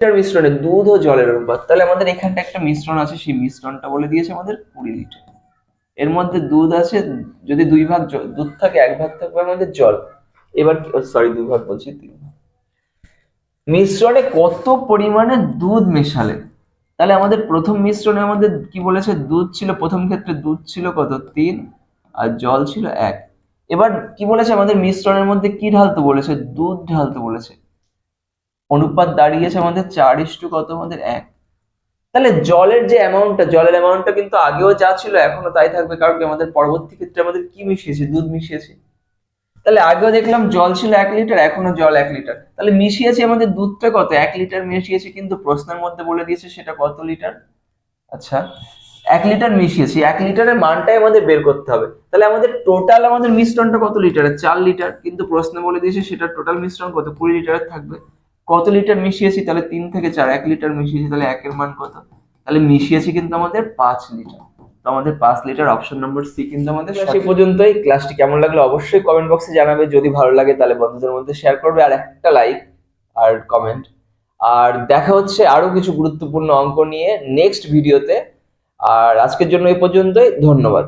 Litre মিশ্রণে দুধ ও জলের অনুপাত। তাহলে আমাদের এখানটা একটা মিশ্রণ আছে, সেই মিশ্রণটা বলে দিয়েছে আমাদের কুড়ি লিটার। এর মধ্যে দুধ আছে, যদি দুই ভাগ দুধ থাকে, এক ভাগ থাকবে আমাদের জল। এবার সরি দুই ভাগ বলছি, তিন। মিশ্রণে কত পরিমাণে দুধ মেশালে? তাহলে আমাদের প্রথম মিশ্রণে আমাদের কি বলেছে? দুধ ছিল, প্রথম ক্ষেত্রে দুধ ছিল কত? তিন, আর জল ছিল এক। এবার কি বলেছে? আমাদের মিশ্রণের মধ্যে কি ঢালতে বলেছে? দুধ ঢালতে বলেছে। অনুপাত দাঁড়িয়েছে আমাদের চার ইস্টু কত? আমাদের এক। তাহলে জলের যে অ্যামাউন্টটা জলের অ্যামাউন্টটা কিন্তু আগেও যা ছিল, এখনও তাই থাকবে, কারণ কি আমাদের পরবর্তী ক্ষেত্রে আমাদের কি মিশিয়েছে? দুধ মিশিয়েছে। তাহলে আগেও দেখলাম জল ছিল এক লিটার, এখনও জল এক লিটার। তাহলে মিশিয়েছে আমাদের দুধটা কত? এক লিটার মিশিয়েছে কিন্তু প্রশ্নের মধ্যে বলে দিয়েছে সেটা কত লিটার? আচ্ছা এক লিটার মিশিয়েছি। এক লিটারের মানটাই আমাদের বের করতে হবে। তাহলে আমাদের টোটাল আমাদের মিশ্রণটা কত লিটারের? চার লিটার। কিন্তু প্রশ্নে বলে দিয়েছে সেটা টোটাল মিশ্রণ কত? কুড়ি লিটারের থাকবে। কত লিটার মিশিয়েছি? তাহলে তিন থেকে চার। এক লিটার মিশিয়েছি তাহলে একের মান কত? তাহলে মিশিয়েছি কিন্তু আমাদের পাঁচ লিটার। তো আমাদের পাঁচ লিটার অপশন নম্বর সি কিন্তু আমাদের সেই পর্যন্তই। ক্লাসটি কেমন লাগল অবশ্যই কমেন্ট বক্সে জানাবে। যদি ভালো লাগে তাহলে বন্ধুদের মধ্যে শেয়ার করবে আর একটা লাইক আর কমেন্ট আর দেখা হচ্ছে আরও কিছু গুরুত্বপূর্ণ অঙ্ক নিয়ে নেক্সট ভিডিওতে আর আজকের জন্য এই পর্যন্তই। ধন্যবাদ।